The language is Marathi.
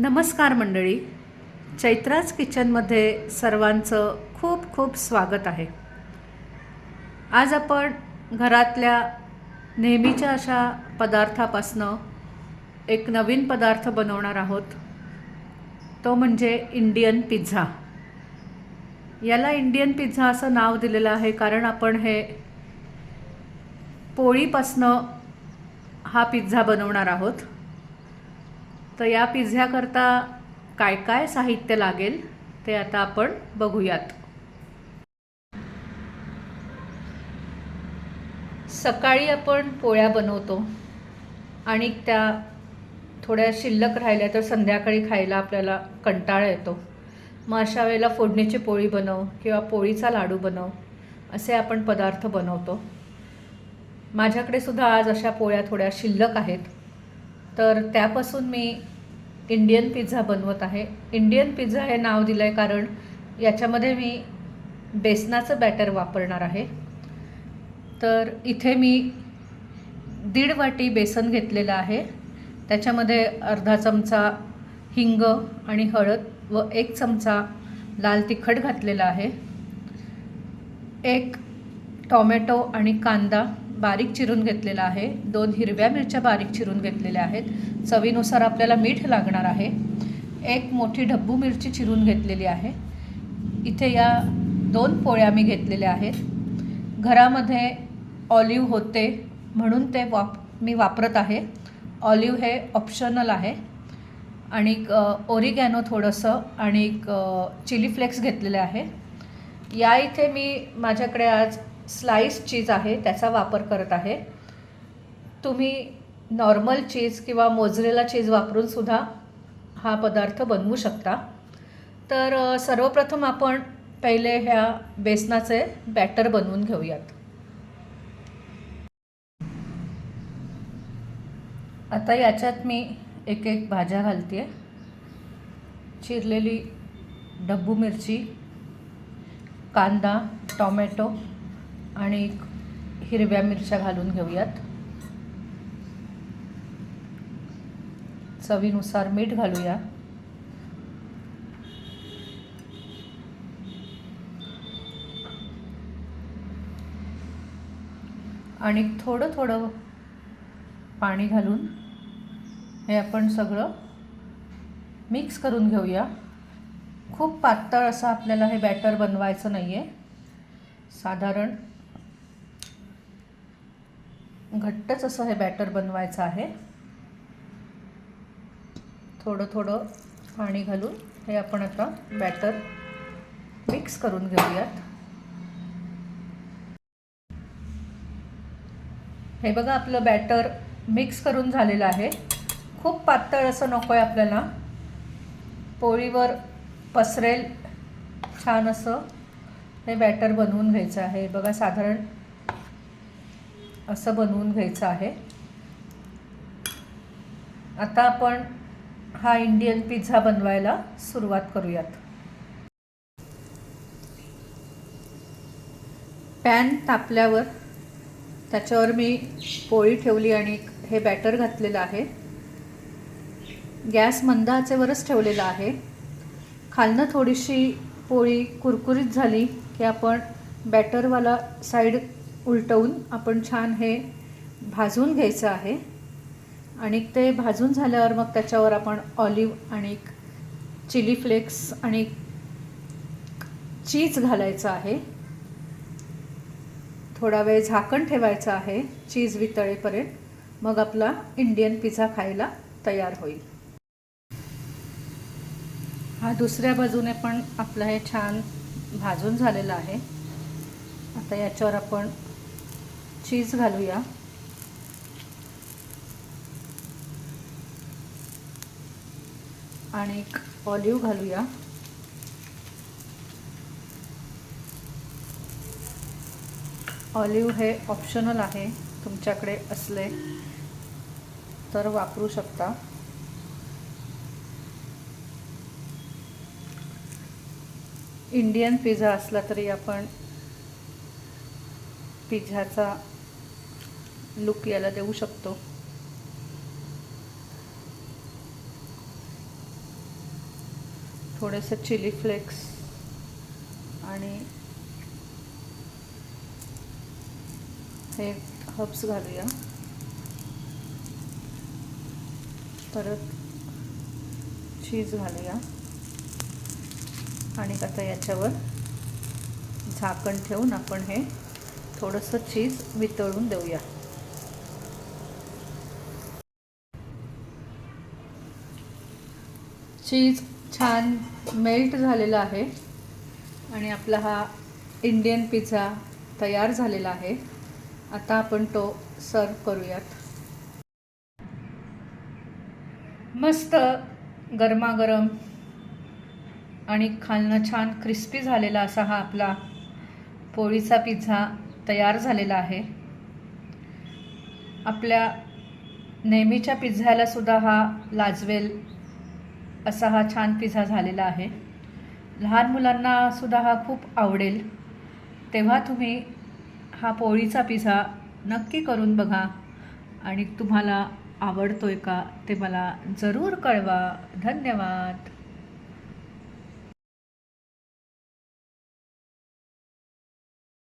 नमस्कार मंडळी. चैत्राज किचनमध्ये सर्वांचं खूप खूप स्वागत आहे. आज आपण घरातल्या नेहमीच्या अशा पदार्थापासनं एक नवीन पदार्थ बनवणार आहोत. तो म्हणजे इंडियन पिझ्झा. याला इंडियन पिझ्झा असं नाव दिलेलं आहे कारण आपण हे पोळीपासनं हा पिझ्झा बनवणार आहोत. तर या पिझ्झ्याकरता काय काय साहित्य लागेल ते आता आपण बघूयात. सकाळी आपण पोळ्या बनवतो आणि त्या थोड्या शिल्लक राहिल्या तर संध्याकाळी खायला आपल्याला कंटाळा येतो. मग अशा वेळेला फोडणीची पोळी बनव किंवा पोळीचा लाडू बनव असे आपण पदार्थ बनवतो. माझ्याकडे सुद्धा आज अशा पोळ्या थोड्या शिल्लक आहेत. तर त्यापासून मी इंडियन पिझ्झा बनवत आहे. इंडियन पिझ्झा हे नाव दिलं आहे कारण याच्यामध्ये मी बेसनाचं बॅटर वापरणार आहे. तर इथे मी दीड वाटी बेसन घेतलेलं आहे. त्याच्यामध्ये अर्धा चमचा हिंग आणि हळद व एक चमचा लाल तिखट घातलेला आहे. एक टॉमॅटो आणि कांदा बारीक चिरून घेतलेला आहे. दोन हिरव्या मिरच्या बारीक चिरून घेतलेल्या आहेत. चवीनुसार आपल्याला मीठ लागणार आहे. एक मोठी ढब्बू मिरची चिरून घेतलेली आहे. इथे या दोन पोळ्या मी घेतलेल्या आहेत. घरामध्ये ऑलिव्ह होते म्हणून ते वाप मी वापरत आहे. ऑलिव्ह हे ऑप्शनल आहे. आणि ओरिगॅनो थोडंसं आणि चिली फ्लेक्स घेतलेले आहे. या इथे मी माझ्याकडे आज स्लाईस चीज आहे त्याचा वापर करत आहे. तुम्ही नॉर्मल चीज किंवा मोजरेला चीज वापरून सुद्धा हा पदार्थ बनवू शकता. तर सर्वप्रथम आपण पहिले ह्या बेसनाचे बॅटर बनवून घेऊयात. आता याच्यात मी एक एक भाज्या घालते चिरलेली डब्बू मिरची कांदा टॉमॅटो आणि हिरव्या मिरच्या घालून घेऊयात. चवीनुसार मीठ घालूया. आणि थोडं थोडं पाणी घालून हे आपण सगळं मिक्स करून घेऊया. खूप पातळ असं आपल्याला हे बॅटर बनवायचं नाही आहे साधारण घट्टच असं हे बॅटर बनवायचं आहे. थोडं थोडं पाणी घालून हे आपण आता बॅटर मिक्स करून घेऊयात. हे बघा आपलं बॅटर मिक्स करून झालेलं आहे. खूप पातळ असं नको आहे आपल्याला. पोळीवर पसरेल छान असं हे बॅटर बनवून घ्यायचं आहे. बघा साधारण असं बनवून घ्यायचं आहे. आता आपण हा इंडियन पिझ्झा बनवायला सुरुवात करूयात. पॅन तापल्यावर त्याच्यावर मी पोळी ठेवली आणि हे बॅटर घातलेलं आहे. गॅस मंद आचेवरच ठेवलेला आहे. खालनं थोडीशी पोळी कुरकुरीत झाली की आपण बॅटरवाला साईड उलटवून आपण छान हे भाजून घ्यायचं आहे. आणि ते भाजून झाल्यावर मग त्याच्यावर आपण ऑलिव्ह आणि चिली फ्लेक्स आणि चीज घालायचं आहे. थोडा वेळ झाकण ठेवायचं आहे चीज वितळेपर्यंत. मग आपला इंडियन पिझ्झा खायला तयार होईल. हा दुसऱ्या बाजूने पण आपलं हे छान भाजून झालेलं आहे. आता याच्यावर आपण चीज घालूया. आणि ऑलिव्ह घालूया. ऑलिव्ह हे ऑप्शनल आहे तुमच्याकडे असले तर वापरू शकता. इंडियन पिझ्झा असला तरी आपण पिझ्झाचा लुक याला देऊ शकतो. थोडंसं चिली फ्लेक्स आणि हे हब्स घालूया. परत चीज घालूया. आणि आता याच्यावर झाकण ठेवून आपण हे थोडंसं चीज वितळून देऊया. चीज छान मेल्ट झालेला आहे. आणि आपला हा इंडियन पिझ्झा तयार झालेला आहे. आता आपण तो सर्व करूयात. मस्त गरमागरम आणि खालनं छान क्रिस्पी झालेला असा हा आपला पोळीचा पिझ्झा तयार झालेला आहे. आपल्या नेहमीच्या पिझ्झ्याला सुद्धा हा लाजवेल असा हा छान पिझ्झा झालेला आहे. लहान मुलांना सुद्धा हा खूप आवडेल. तेव्हा तुम्ही हा पोळीचा पिझ्झा नक्की करून बघा. आणि तुम्हाला आवडतोय का ते मला जरूर कळवा. धन्यवाद.